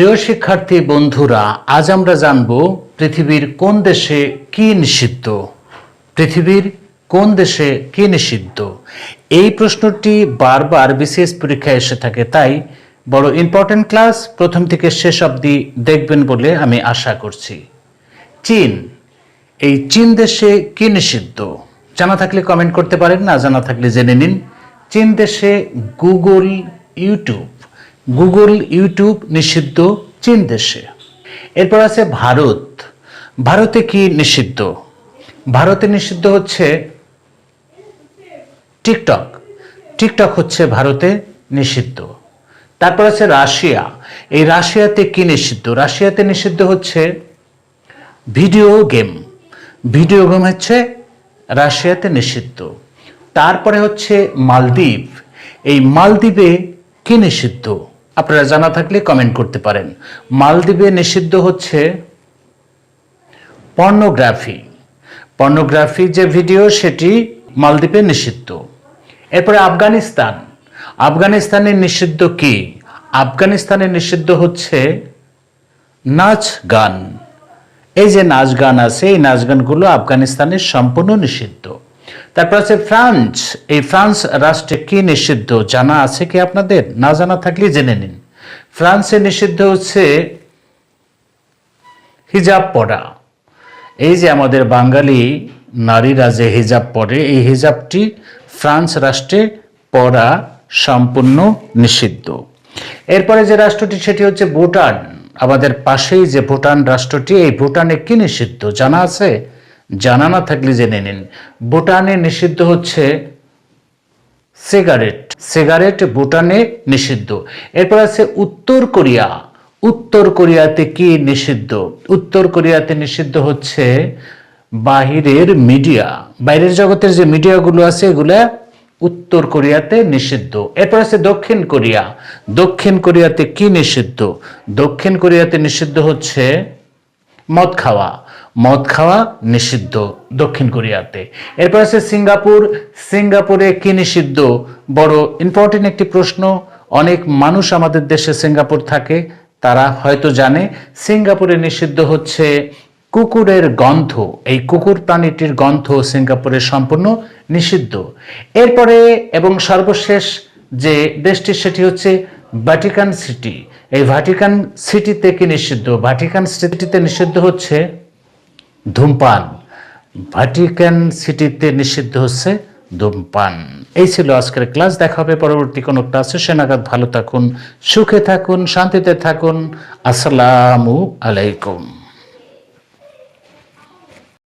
প্রিয় শিক্ষার্থী বন্ধুরা, আজ আমরা জানব পৃথিবীর কোন দেশে কি নিষিদ্ধ। পৃথিবীর কোন দেশে কি নিষিদ্ধ? এই প্রশ্নটি বারবার বিসিএস পরীক্ষায় এসে থাকে, তাই বড় ইম্পর্টেন্ট ক্লাস প্রথম থেকে শেষ অবধি দেখবেন বলে আমি আশা করছি। চীন, এই চীন দেশে কি নিষিদ্ধ? জানা থাকলে কমেন্ট করতে পারেন, না জানা থাকলে জেনে নিন। চীন দেশে গুগল ইউটিউব গুগল, ইউটিউব নিষিদ্ধ চীন দেশে। এরপর আছে ভারত। ভারতে কি নিষিদ্ধ? ভারতে নিষিদ্ধ হচ্ছে টিকটক। টিকটক হচ্ছে ভারতে নিষিদ্ধ। তারপর আছে রাশিয়া। এই রাশিয়াতে কি নিষিদ্ধ? রাশিয়াতে নিষিদ্ধ হচ্ছে ভিডিও গেম। ভিডিও গেম হচ্ছে রাশিয়াতে নিষিদ্ধ। তারপরে হচ্ছে মালদ্বীপ। এই মালদ্বীপে কি নিষিদ্ধ? আপনারা জানা থাকলে কমেন্ট করতে পারেন। মালদ্বীপে নিষিদ্ধ হচ্ছে পর্নোগ্রাফি। পর্নোগ্রাফি যে ভিডিও, সেটি মালদ্বীপে নিষিদ্ধ। এরপরে আফগানিস্তান। আফগানিস্তানে নিষিদ্ধ কি? আফগানিস্তানে নিষিদ্ধ হচ্ছে নাচ গান। এই যে নাচ গান আছে, এই নাচ গানগুলো আফগানিস্তানের সম্পূর্ণ নিষিদ্ধ। তারপর আছে ফ্রান্স। এই ফ্রান্স রাষ্ট্রে কি নিষিদ্ধ জানা আছে কি আপনাদের? না জানা থাকলে জেনে নিন। ফ্রান্সে নিষিদ্ধ হচ্ছে হিজাব পরা। এই যে আমাদের বাঙালি নারীরা যে হিজাব পরে, এই হিজাবটি ফ্রান্স রাষ্ট্রে পরা সম্পূর্ণ নিষিদ্ধ। এরপরে যে রাষ্ট্রটি, সেটি হচ্ছে ভুটান। আমাদের পাশেই যে ভুটান রাষ্ট্রটি, এই ভুটানে কি নিষিদ্ধ জানা আছে? জানা না থাকলে জেনে নিন। ভুটানে নিষিদ্ধ হচ্ছে সিগারেট। সিগারেট ভুটানে নিষিদ্ধ। এরপর আছে উত্তর কোরিয়া। উত্তর কোরিয়াতে কি নিষিদ্ধ? উত্তর কোরিয়াতে নিষিদ্ধ হচ্ছে বাহিরের মিডিয়া। বাইরের জগতের যে মিডিয়াগুলো আছে, এগুলা উত্তর কোরিয়াতে নিষিদ্ধ। এরপর আছে দক্ষিণ কোরিয়া। দক্ষিণ কোরিয়াতে কি নিষিদ্ধ? দক্ষিণ কোরিয়াতে নিষিদ্ধ হচ্ছে মদ খাওয়া। মদ খাওয়া নিষিদ্ধ দক্ষিণ কোরিয়াতে। এরপর আছে সিঙ্গাপুর। সিঙ্গাপুরে কি নিষিদ্ধ? বড় ইম্পর্টেন্ট একটি প্রশ্ন। অনেক মানুষ আমাদের দেশে সিঙ্গাপুর থাকে, তারা হয়তো জানে। সিঙ্গাপুরে নিষিদ্ধ হচ্ছে কুকুরের গন্ধ। এই কুকুর প্রাণীটির গন্ধ সিঙ্গাপুরে সম্পূর্ণ নিষিদ্ধ। এরপরে এবং সর্বশেষ যে দেশটি, সেটি হচ্ছে ভ্যাটিকান সিটি এই ভ্যাটিকান সিটিতে কি নিষিদ্ধ? ভ্যাটিকান সিটিতে নিষিদ্ধ হচ্ছে ধূমপান। ভ্যাটিকান সিটিতে নিষিদ্ধ হচ্ছে ধূমপান। এই ছিল আজকের ক্লাস। দেখা হবে পরবর্তী কোনো ক্লাসে। সে নাগাদ ভালো থাকুন, সুখে থাকুন, শান্তিতে থাকুন। আসসালামু আলাইকুম।